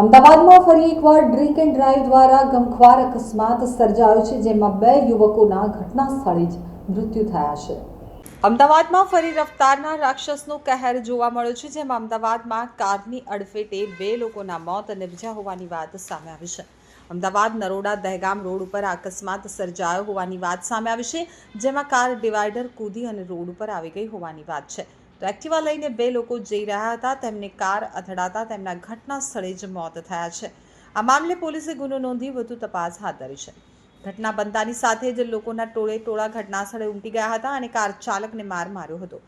અમદાવાદમાં ફરી એકવાર ડ્રિંક એન્ડ ડ્રાઈવ દ્વારા ગમખ્વાર અકસ્માત સર્જાયો છે, જેમાં બે યુવકોના ઘટના સ્થળે જ મૃત્યુ થયા છે. અમદાવાદમાં ફરી રફતારના રાક્ષસનો કહેર જોવા મળ્યો છે, જેમાં અમદાવાદમાં કારની અડફેટે બે લોકોના મોત અને બીજા હોવાની વાત સામે આવી છે. અમદાવાદ નરોડા દહેગામ રોડ ઉપર અકસ્માત સર્જાયો હોવાની વાત સામે આવી છે, જેમાં કાર ડિવાઈડર કૂદી અને રોડ ઉપર આવી ગઈ હોવાની વાત છે. તો એક્ટિવા લઈને બે લોકો જઈ રહ્યા હતા. તેમને કાર અથડાતા તેમના ઘટના સ્થળે જ મોત થયા છે. આ મામલે પોલીસે ગુનો નોંધી વધુ તપાસ હાથ ધરી છે. ઘટના બનતાની સાથે જ લોકોના ટોળે ટોળા ઘટના સ્થળે ઉમટી ગયા હતા અને કાર ચાલકને માર માર્યો હતો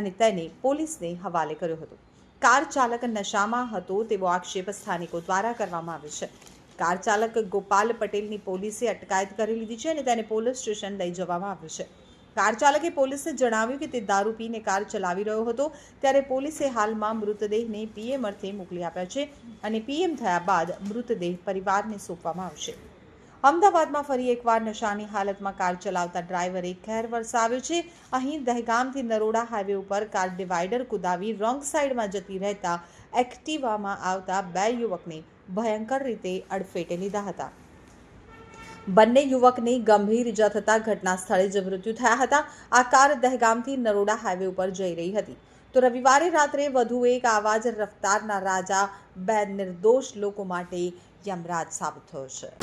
અને તેને પોલીસને હવાલે કર્યો હતો. કાર ચાલક નશામાં હતો તેવો આક્ષેપ સ્થાનિકો દ્વારા કરવામાં આવ્યો છે. કાર ચાલક ગોપાલ પટેલની પોલીસે અટકાયત કરી લીધી છે અને તેને પોલીસ સ્ટેશન લઈ જવામાં આવ્યું છે. કાર ચાલકે પોલીસને જણાવ્યું કે તે દારૂ પીને કાર ચલાવી રહ્યો હતો, ત્યારે પોલીસે હાલમાં મૃતદેહને પીએમ અર્થે મોકલી આપ્યા છે અને પીએમ થયા બાદ મૃતદેહ પરિવારને સોંપવામાં આવશે. અમદાવાદમાં ફરી એકવાર નશાની હાલતમાં કાર ચલાવતા ડ્રાઈવરે ખેર વરસાવ્યો છે. અહીં દહેગામથી નરોડા હાઈવે ઉપર કાર ડિવાઈડર કુદાવી રોંગ સાઈડમાં જતી રહેતા એક્ટિવામાં આવતા બે યુવકને ભયંકર રીતે અડફેટે લીધા હતા. બંને યુવકની ગંભીર ઇજા થતાં ઘટના સ્થળે જ મૃત્યુ થયા હતા. આ કાર દહેગામથી નરોડા હાઈવે ઉપર જઈ રહી હતી. તો રવિવારે રાત્રે વધુ એક આવા જ રફતારના રાજા બે નિર્દોષ લોકો માટે યમરાજ સાબિત થયો છે.